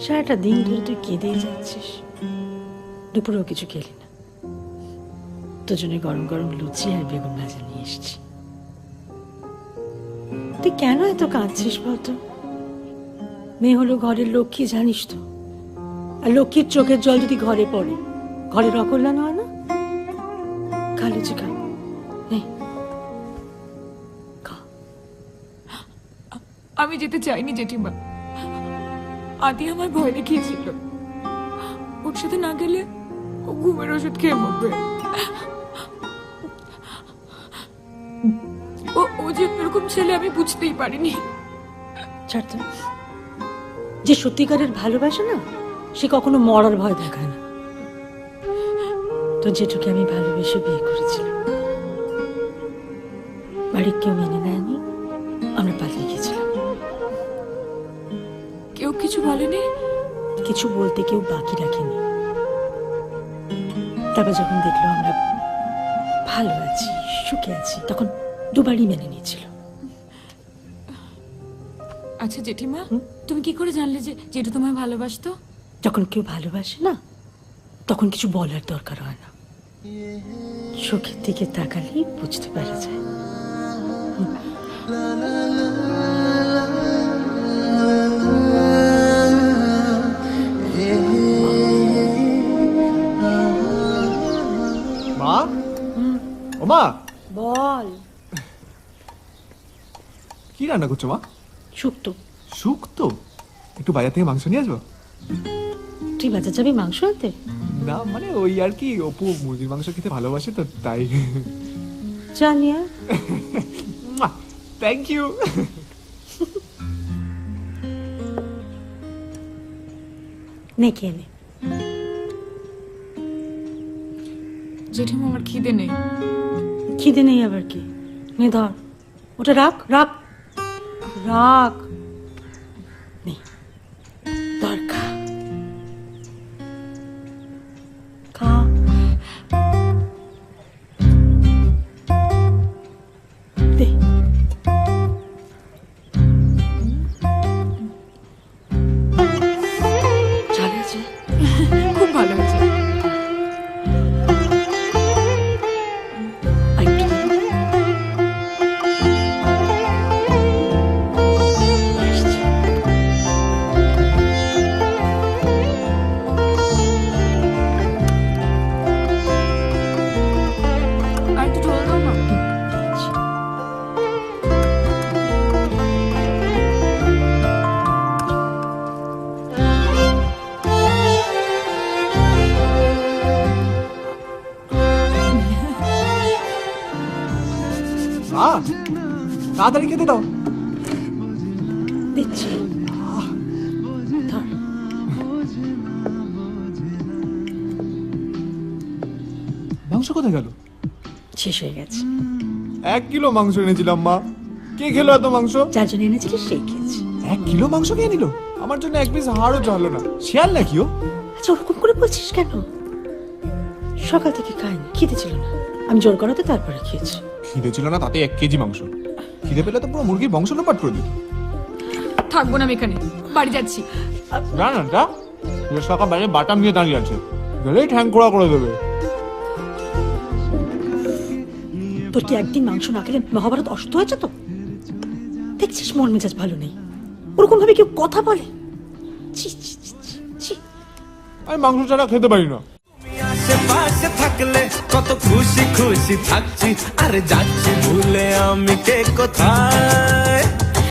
সারাটা দিন ধরে তুই কেঁদেই যাচ্ছিস। দুপুরেও কিছু খেলি না। তোর জন্য গরম গরম লুচি আর বেগুন ভাজা নিয়ে এসেছি। তুই কেন এত কাঁদছিস বলতো? মেয়ে হলো ঘরের লক্ষ্মী, জানিস তো? আর লক্ষ্মীর চোখের জল যদি ঘরে পড়ে ঘরের অকল্যাণ হয় না? খা লুচি আমি যেতে চাইনি, জেঠিমা। আদি আমার ভয় দেখিয়েছিল। ওর সাথে না গেলে ও ঘুমের ওষুধ খেয়ে মরবে। ও ও যে এরকম ছেলে আমি বুঝতেই পারিনি। যে সত্যিকারের ভালোবাসে না, সে কখনো মরার ভয় দেখায় না। তো যেটুকু আমি ভালোবেসে বিয়ে করেছিলাম। বাড়ির কেউ মেনে নেয়নি, আমরা পালিয়ে গেছিলাম। কেউ কিছু বলেনি? কিছু বলতে কেউ বাকি রাখেনি। তারপর যখন দেখল আমরা ভালো আছি সুখে আছি তখন দুবারই মেনে নিয়েছিল। আচ্ছা জেঠিমা তুমি কি করে জানলে যে যেটা তোমায় ভালোবাসতো? যখন কেউ ভালোবাসে না তখন কিছু বলার দরকার হয় না। চোখের দিকে তাকালেই বুঝতে পারা যায়। বল কি রান্না করছ মা? শুক্তো। শুক্তো? একটু বাজার থেকে মাংস নিয়ে আসব? তুই বাজার যাবি মাংস আনতে? না মানে ওই আর কি অপু মুরগির মাংস খেতে ভালোবাসে তো তাই। জানিয়া থ্যাংক ইউ নে খেয়ে নে। জেঠিমা আমার খিদে নেই। খিদে নেই আবার কি? নে ধর। ওটা রাখ রাখ। রাখ। মা তাড়াতাড়ি খেতে দাও। দিচ্ছি। মাংস কোথায় গেল? শেষ হয়ে গেছে। এক কিলো মাংস এনেছিলাম মা। কে খেলো এত মাংস? যার জন্য এনেছিলিস সেই খেয়েছি। এক কিলো মাংস কে নিল? আমার জন্য এক পিস হাড়ও চালো না। শিয়াল নাকি ও? আচ্ছা ওরকম করে বলছিস কেন? সকাল থেকে খাইনি খেতে ছিল না। আমি জোর করাতে তারপরে খেয়েছি। খিদে ছিল না তাতে এক কেজি মাংস। খিদে পেলে তো পুরো মুরগির বংশ লোপাট করে দিত। থাকব না আমি এখানে। বাড়ি যাচ্ছি। না না যা। সকাল বাইরে বাটাম নিয়ে দাঁড়িয়ে আছে। গেলেই ঠ্যাং কোড়া করে দেবে। তোর কি একদিন মাংস না খেলে মহাভারত অসুস্থ হয়েছে তো? দেখছিস মন মেজাজ ভালো নেই। ওরকম ভাবে কেউ কথা বলে? ছি ছি ছি, ছি, আমি মাংস ছাড়া খেতে পারি না। কত খুশি খুশি থাকছি আর যাচ্ছি ভুলে আমি কে কোথায়?